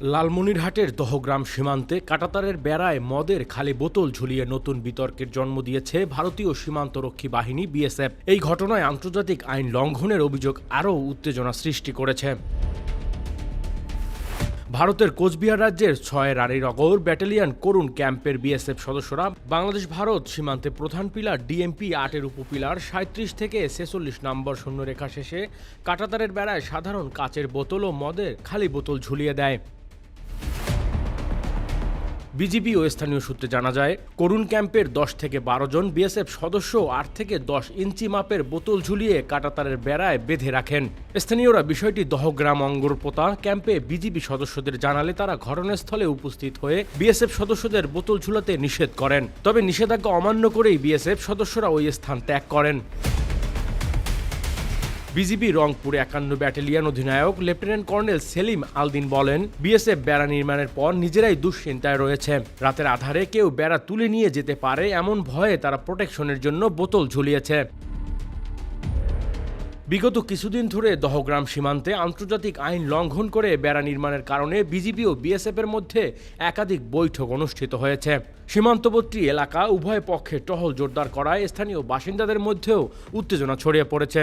লালমনিরহাটের দহগ্রাম সীমান্তে কাটাতারের বেড়ায় মদের খালি বোতল ঝুলিয়ে নতুন বিতর্কের জন্ম দিয়েছে ভারতীয় সীমান্তরক্ষী বাহিনী বিএসএফ। এই ঘটনায় আন্তর্জাতিক আইন লঙ্ঘনের অভিযোগ আরও উত্তেজনা সৃষ্টি করেছে। ভারতের কোচবিহার রাজ্যের ছয় রানীনগর ব্যাটালিয়ন করুণ ক্যাম্পের বিএসএফ সদস্যরা বাংলাদেশ ভারত সীমান্তে প্রধান পিলার ডিএমপি আটের উপপিলার সাঁত্রিশ থেকে ছেচল্লিশ নম্বর শূন্যরেখা শেষে কাটাতারের বেড়ায় সাধারণ কাচের বোতল ও মদের খালি বোতল ঝুলিয়ে দেয়। বিজিবি ও স্থানীয় সূত্রে জানা যায়, করুণ ক্যাম্পের দশ থেকে বারো জন বিএসএফ সদস্য আট থেকে দশ ইঞ্চি মাপের বোতল ঝুলিয়ে কাটাতারের বেড়ায় বেঁধে রাখেন। স্থানীয়রা বিষয়টি দহগ্রাম অঙ্গরপোতা ক্যাম্পে বিজিবি সদস্যদের জানালে তারা ঘটনাস্থলে উপস্থিত হয়ে বিএসএফ সদস্যদের বোতল ঝুলাতে নিষেধ করেন। তবে নিষেধাজ্ঞা অমান্য করেই বিএসএফ সদস্যরা ওই স্থান ত্যাগ করেন। বিজিবি রংপুর একান্ন ব্যাটালিয়ন অধিনায়ক লেফটেন্যান্ট কর্নেল সেলিম আলদিন বলেন, বিএসএফ বেড়া নির্মাণের পর নিজেরাই দুশ্চিন্তায় রয়েছে। রাতের আধারে কেউ বেড়া তুলে নিয়ে যেতে পারে এমন ভয়ে তারা প্রোটেকশনের জন্য বোতল ঝুলিয়েছে। বিগত কিছুদিন ধরে দহগ্রাম সীমান্তে আন্তর্জাতিক আইন লঙ্ঘন করে বেড়া নির্মাণের কারণে বিজিবি ও বিএসএফ এর মধ্যে একাধিক বৈঠক অনুষ্ঠিত হয়েছে। সীমান্তবর্তী এলাকা উভয় পক্ষে টহল জোরদার করায় স্থানীয় বাসিন্দাদের মধ্যেও উত্তেজনা ছড়িয়ে পড়েছে।